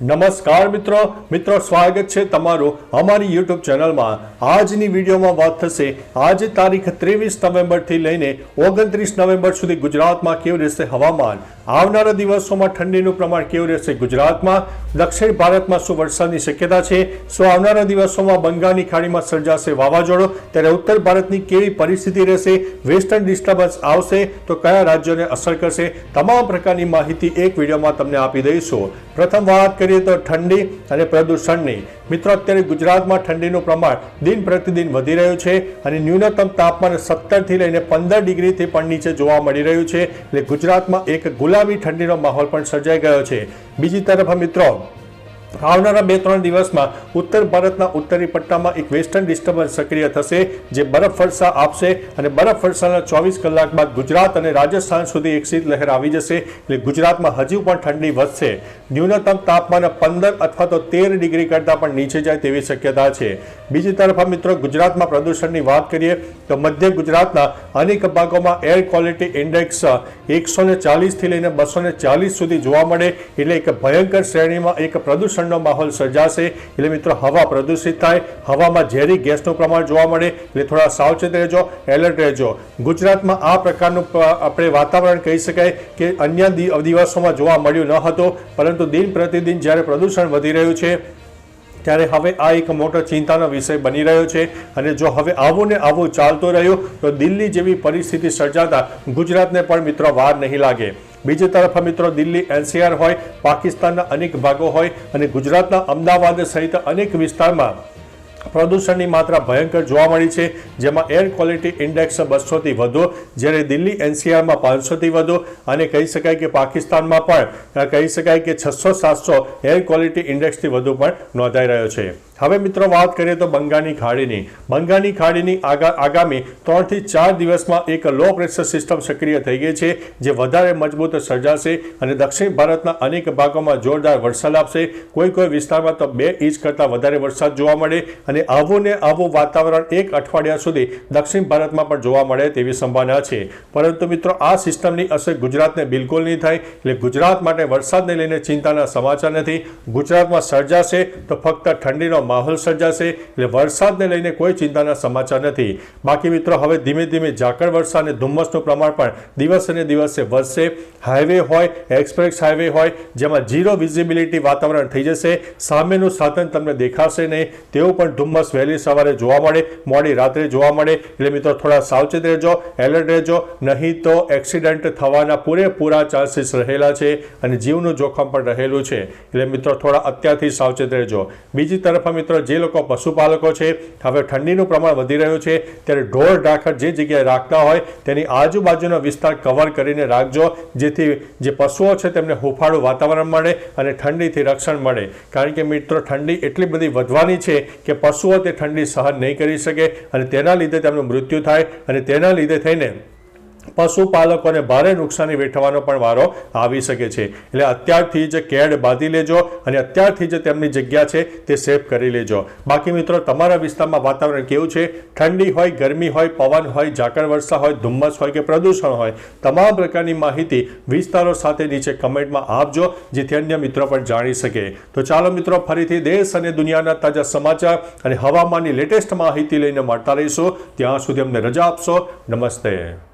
નમસ્કાર મિત્રો. મિત્રો, સ્વાગત છે તમારું અમારી યુટ્યુબ ચેનલમાં. આજની વિડીયોમાં વાત થશે આજે તારીખ ત્રેવીસ નવેમ્બરથી લઈને ઓગણત્રીસ નવેમ્બર સુધી ગુજરાતમાં કેવું રહેશે હવામાન? આવનારા દિવસોમાં ઠંડીનું પ્રમાણ કેવું રહેશે ગુજરાતમાં? દક્ષિણ ભારતમાં શું વરસાદની શક્યતા છે? શું આવનારા દિવસોમાં બંગાળની ખાડીમાં સર્જાશે વાવાઝોડું? ત્યારે ઉત્તર ભારતની કેવી પરિસ્થિતિ રહેશે? વેસ્ટર્ન ડિસ્ટર્બન્સ આવશે તો કયા રાજ્યોને અસર કરશે? તમામ પ્રકારની માહિતી એક વિડીયોમાં તમને આપી દઈશું. પ્રથમ વાત કરીએ તો ઠંડી અને પ્રદૂષણની મિત્રો, અત્યારે ગુજરાતમાં ઠંડીનું પ્રમાણ દિન પ્રતિદિન વધી રહ્યું છે અને ન્યૂનતમ તાપમાન સત્તરથી લઈને પંદર ડિગ્રીથી પણ નીચે જોવા મળી રહ્યું છે. એટલે ગુજરાતમાં એક ગુલાબી ઠંડીનો માહોલ પણ સર્જાઈ ગયો છે. બીજી તરફ મિત્રો આવનારા બે ત્રણ દિવસમાં ઉત્તર ભારતના ઉત્તરી પટ્ટામાં એક વેસ્ટર્ન ડિસ્ટર્બન્સ સક્રિય થશે, જે બરફ વર્ષા આપશે અને બરફ વર્ષાના ચોવીસ કલાક બાદ ગુજરાત અને રાજસ્થાન સુધી એક શીત લહેર આવી જશે એટલે ગુજરાતમાં હજુ પણ ઠંડી વધશે. ન્યૂનતમ તાપમાન પંદર અથવા તો તેર ડિગ્રી કરતાં પણ નીચે જાય તેવી શક્યતા છે. બીજી તરફ મિત્રો ગુજરાતમાં પ્રદૂષણની વાત કરીએ, તો મધ્ય ગુજરાતના અનેક ભાગોમાં એર ક્વોલિટી ઇન્ડેક્સ એકસો ને ચાલીસથી લઈને બસો ચાલીસ સુધી જોવા મળે એટલે એક ભયંકર શ્રેણીમાં એક પ્રદૂષણનો માહોલ સર્જાશે. એટલે મિત્રો, હવા પ્રદૂષિત થાય. હવામાં ઝેરી ગેસનું પ્રમાણ જોવા મળે. એટલે થોડા સાવચેત રહેજો, એલર્ટ રહેજો. ગુજરાતમાં આ પ્રકારનું આપણે વાતાવરણ કહી શકાય કે અન્ય દિવસોમાં જોવા મળ્યું ન હતું. પરંતુ દિન પ્રતિદિન જ્યારે પ્રદૂષણ વધી રહ્યું છે ત્યારે હવે આ એક મોટો ચિંતાનો વિષય બની રહ્યો છે અને જો હવે આવું ને આવું ચાલતો રહ્યું, તો દિલ્હી જેવી પરિસ્થિતિ સર્જાતા ગુજરાતને પણ મિત્રો વાર નહીં લાગે. બીજી તરફ મિત્રો દિલ્હી એનસીઆર હોય, પાકિસ્તાનના અનેક ભાગો હોય અને ગુજરાતના અમદાવાદ સહિત અનેક વિસ્તારમાં પ્રદૂષણની માત્રા ભયંકર જોવા મળી છે, જેમાં એર ક્વોલિટી ઇન્ડેક્સ બસોથી વધુ, જ્યારે દિલ્હી એનસીઆરમાં પાંચસોથી વધુ, અને કહી શકાય કે પાકિસ્તાનમાં પણ કહી શકાય કે છસો સાતસો એર ક્વોલિટી ઇન્ડેક્સથી વધુ પણ નોંધાઈ રહ્યો છે. હવે મિત્રો વાત કરીએ તો બંગાળની ખાડીની. બંગાળની ખાડીની આગા, આગામી ત્રણથી ચાર દિવસમાં એક લો પ્રેશર સિસ્ટમ સક્રિય થઈ ગઈ છે, જે વધારે મજબૂત સર્જાશે અને દક્ષિણ ભારતના અનેક ભાગોમાં જોરદાર વરસાદ આપશે. કોઈ કોઈ વિસ્તારમાં તો બે ઇંચ કરતાં વધારે વરસાદ જોવા મળે અને આવું ને આવું વાતાવરણ એક અઠવાડિયા સુધી દક્ષિણ ભારતમાં પણ જોવા મળે તેવી સંભાવના છે. પરંતુ મિત્રો, આ સિસ્ટમની અસર ગુજરાતને બિલકુલ નહીં થાય. એટલે ગુજરાત માટે વરસાદને લઈને ચિંતાના સમાચાર નથી. ગુજરાતમાં સર્જાશે તો ફક્ત ઠંડીનો માહોલ સર્જાશે. એટલે વરસાદને લઈને કોઈ ચિંતાના સમાચાર નથી. બાકી મિત્રો, હવે ધીમે ધીમે ઝાકળ વર્ષા અને ધુમ્મસનું પ્રમાણ પણ દિવસે ને દિવસે વધશે. હાઈવે હોય, એક્સપ્રેસ હાઈવે હોય, જેમાં ઝીરો વિઝિબિલિટી વાતાવરણ થઈ જશે. સામેનું સાધન તમને દેખાશે નહીં. તેવું પણ ધુમ્મસ વહેલી સવારે જોવા મળે, મોડી રાત્રે જોવા મળે. એટલે મિત્રો થોડા સાવચેત રહેજો, એલર્ટ રહેજો, નહીં તો એક્સિડન્ટ થવાના પૂરેપૂરા ચાન્સીસ રહેલા છે અને જીવનું જોખમ પણ રહેલું છે. એટલે મિત્રો થોડા અત્યારથી સાવચેત રહેજો. બીજી તરફ મિત્રો જે લોકો પશુપાલકો છે, હવે ઠંડીનું પ્રમાણ વધી રહ્યું છે, ત્યારે ઢોર ઢાંખર જે જગ્યાએ રાખતા હોય, તેની આજુબાજુનો વિસ્તાર કવર કરીને રાખજો, જેથી જે પશુઓ છે તેમને હુફાળું વાતાવરણ મળે અને ઠંડીથી રક્ષણ મળે. કારણ કે મિત્રો ઠંડી એટલી બધી વધવાની છે કે પશુઓ તે ઠંડી સહન નહીં કરી શકે અને તેના લીધે તેમનું મૃત્યુ થાય અને તેના લીધે થઈને પશુપાલકોને ભારે નુકસાની વેઠવાનો પણ વારો આવી શકે છે. એટલે અત્યારથી જ કેડ બાંધી લેજો અને અત્યારથી જ તેમની જગ્યા છે તે સેફ કરી લેજો. બાકી મિત્રો, તમારા વિસ્તારમાં વાતાવરણ કેવું છે? ઠંડી હોય, ગરમી હોય, પવન હોય, ઝાકળ વર્ષા હોય, ધુમ્મસ હોય કે પ્રદૂષણ હોય, તમામ પ્રકારની માહિતી વિસ્તારો સાથે નીચે કમેન્ટમાં આપજો, જેથી અન્ય મિત્રો પણ જાણી શકે. તો ચાલો મિત્રો, ફરીથી દેશ અને દુનિયાના તાજા સમાચાર અને હવામાનની લેટેસ્ટ માહિતી લઈને મળતા રહીશું. ત્યાં સુધી અમને રજા આપશો. નમસ્તે.